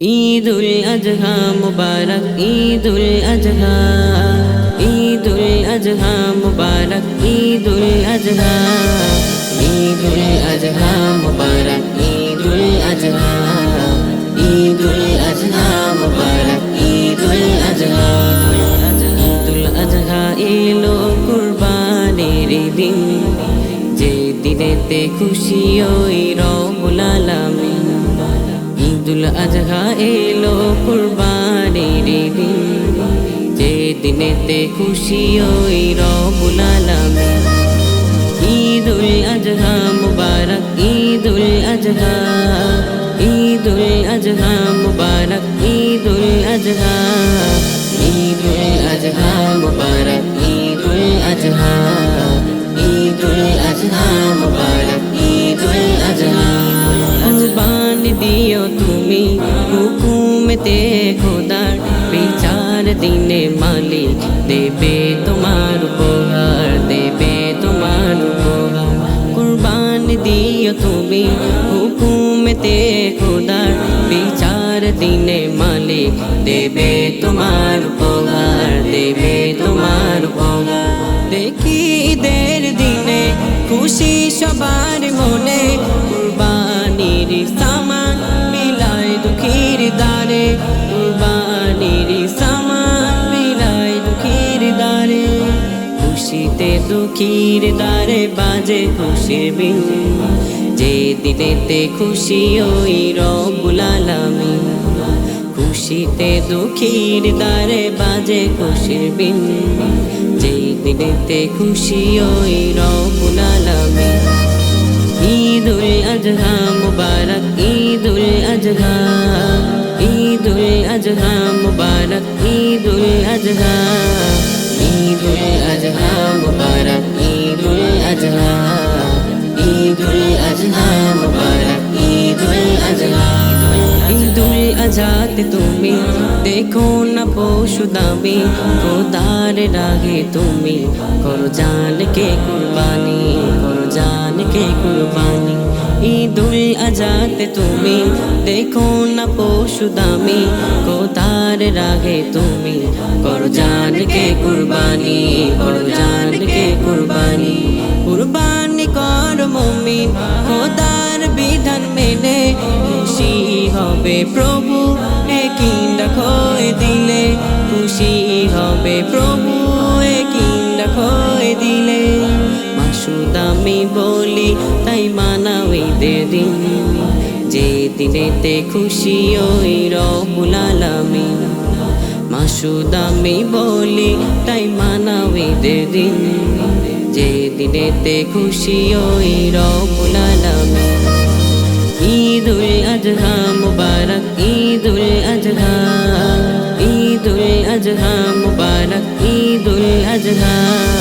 ঈদুল আজহা মুবারক, ঈদুল আজহা ঈদুল আজহা মুবারক, ঈদুল আজহা ঈদুল আজহা মুবারক, ঈদুল আজহা ঈদুল আজহা মুবারক, ঈদুল আজহা ঈদুল আজহা এলো কুরবানির দিন। যে দিনেতে খুশি ওই রবুল আলামিন ঈদুল আজহা এলো কুরবানির যে দিনেতে খুশি ওই রবুল আলামিন। ঈদুল আজহা মুবারক, ঈদুল আজহা ঈদুল আজহা তুমি হুকুমতে খোদার বিচার দিনে মালিক দেবে তোমার উপহার, দেবে তোমার উপহার। কুরবান দিও তুমি হুকুমতে খোদার বিচার দিনে মালিক দেবে তোমার উপহার, দেবে তোমার উপহার। দেখি ঈদের দিনে খুশি সবার মনে কুরবানির দারে কুরবানির সামান মিলাই দুঃখীর দারে খুশিতে দুঃখীর দারে বাজে খুশির বিন যে দিনেতে খুশি ওই রবুল আলামিন। খুশিতে দুঃখীর দারে বাজে খুশির বিন যে দিনেতে খুশি ওই রবুল আলামিন। ঈদুল আজহা মুবারক, ঈদুল আজহা। আজহা মুবারক, ঈদুল আজহা ঈদুল আজহা মুবারক, ঈদুল আজহা ঈদুল আজহা মুবারক, ঈদুল আজহা। ঈদুল আজহাতে তুমি দেখো না পশু দামি, খোদার রাগে তুমি করো জানকে কুরবানি, করো জানকে কুরবানি। ঈদুল আজহাতে তুমি দেখো না পশু দামি। খোদার রাগে তুমি? করো জানকে কুরবানি, করো জানকে কুরবানি। কুরবানি কর মমিন, খোদার বিধান মেনে। খুশি হবে প্রভু, একই দেখো দিলে। খুশি হবে প্রভু, একই দেখো দিলে। মাসুদ আমি বলি, তাই মানাও ঈদের দিন যে দিনেতে খুশি ওই রবুল আলামিন। মাসুদ আমি বলি, তাই মানাও ঈদের দিন যে দিনেতে খুশি ওই রবুল আলামিন। ঈদুল আজহা মুবারক, ঈদুল আজহা। ঈদুল আজহা মুবারক, ঈদুল আজহা।